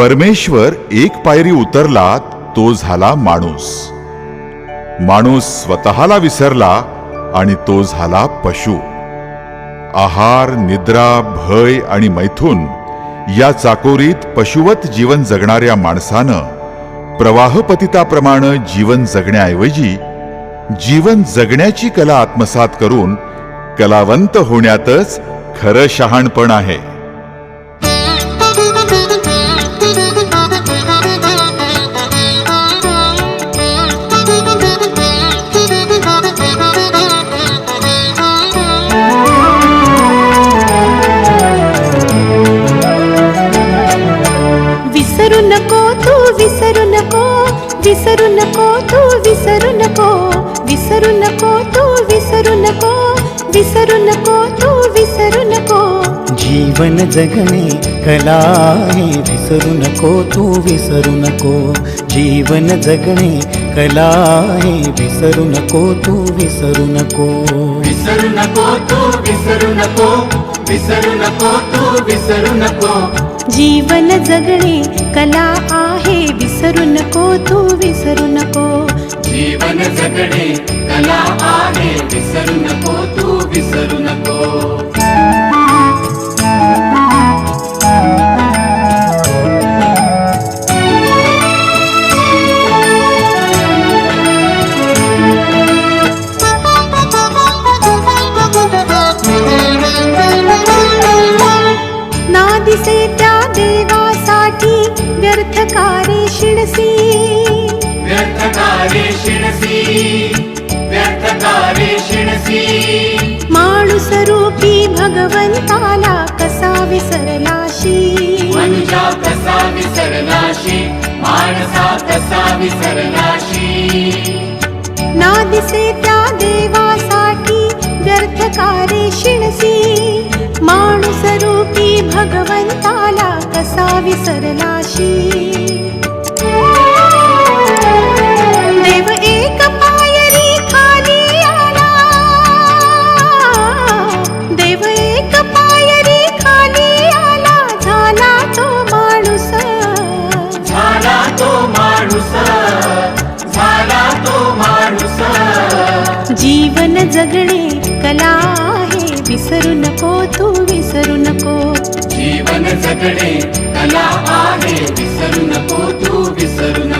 परमेश्वर एक पायरी उतरला तो झाला माणूस. माणूस स्वतःला विसरला आणि तो झाला पशु. आहार निद्रा भय आणि मैथून या चाकोरीत पशुवत जीवन जगणाऱ्या माणसानं प्रवाहपतिताप्रमाणे जीवन जगण्याऐवजी जीवन जगण्याची कला आत्मसात करून कलावंत होण्यातच खरं शहाणपण आहे. विसरू नको तू विसरू नको विसरू नको तू विसरू नको विसरू नको तू विसरू नको विसरू नको तू विसरू नको जीवन जगणे कला आहे विसरू नको तू विसरू नको तू विसरू नको. जीवन जगणे कला आहे विसरू नको तू विसरू नको. जीवन जगणे कला आहे विसरू नको तू विसरू नको. दिसे त्या देवासाठी व्यर्थ कार्य शिणसी व्यर्थकारे शिणसी व्यर्थकारे शिणसी माणूस रूपी भगवंताला कसा विसरलाशी? मनुजा कसा विसरलाशी माणसा कसा विसरलाशी? ना दिसे त्या देवासाठी व्यर्थ कार्य शिणसी भगवंताला कसा विसरलाशी? देव एक पायरी खाली आला. देव एक पायरी खाली आला. झाला तो माणूस. झाला तो माणूस. झाला तो माणूस. जीवन जगणे कला विसरू नको तू विसरू नको. जीवन जगणे कला आहे विसरू नको तू विसरू नको.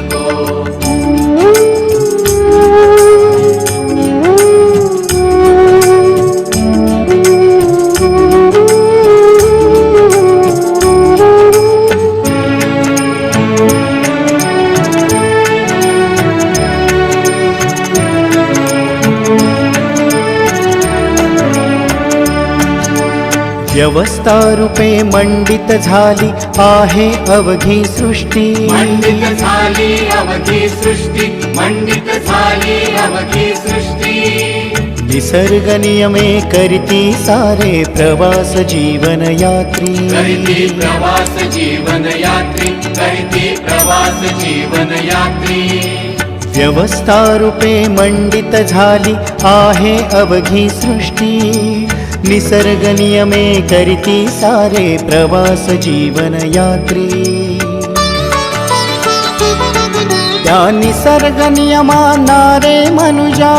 व्यवस्था रूपे मंडित झाली आहे अवघी सृष्टी. मंडित झाली अवघी सृष्टी मंडित झाली अवघी सृष्टी. निसर्ग नियमे करती सारे प्रवास जीवन यात्री. करीती प्रवास जीवन यात्री करीती प्रवास जीवन यात्री. व्यवस्था रूपे मंडित झाली आहे अवघी सृष्टी. निसर्ग नियमे करीती सारे प्रवास जीवन यात्रे. त्या निसर्ग नियमानारे मनुजा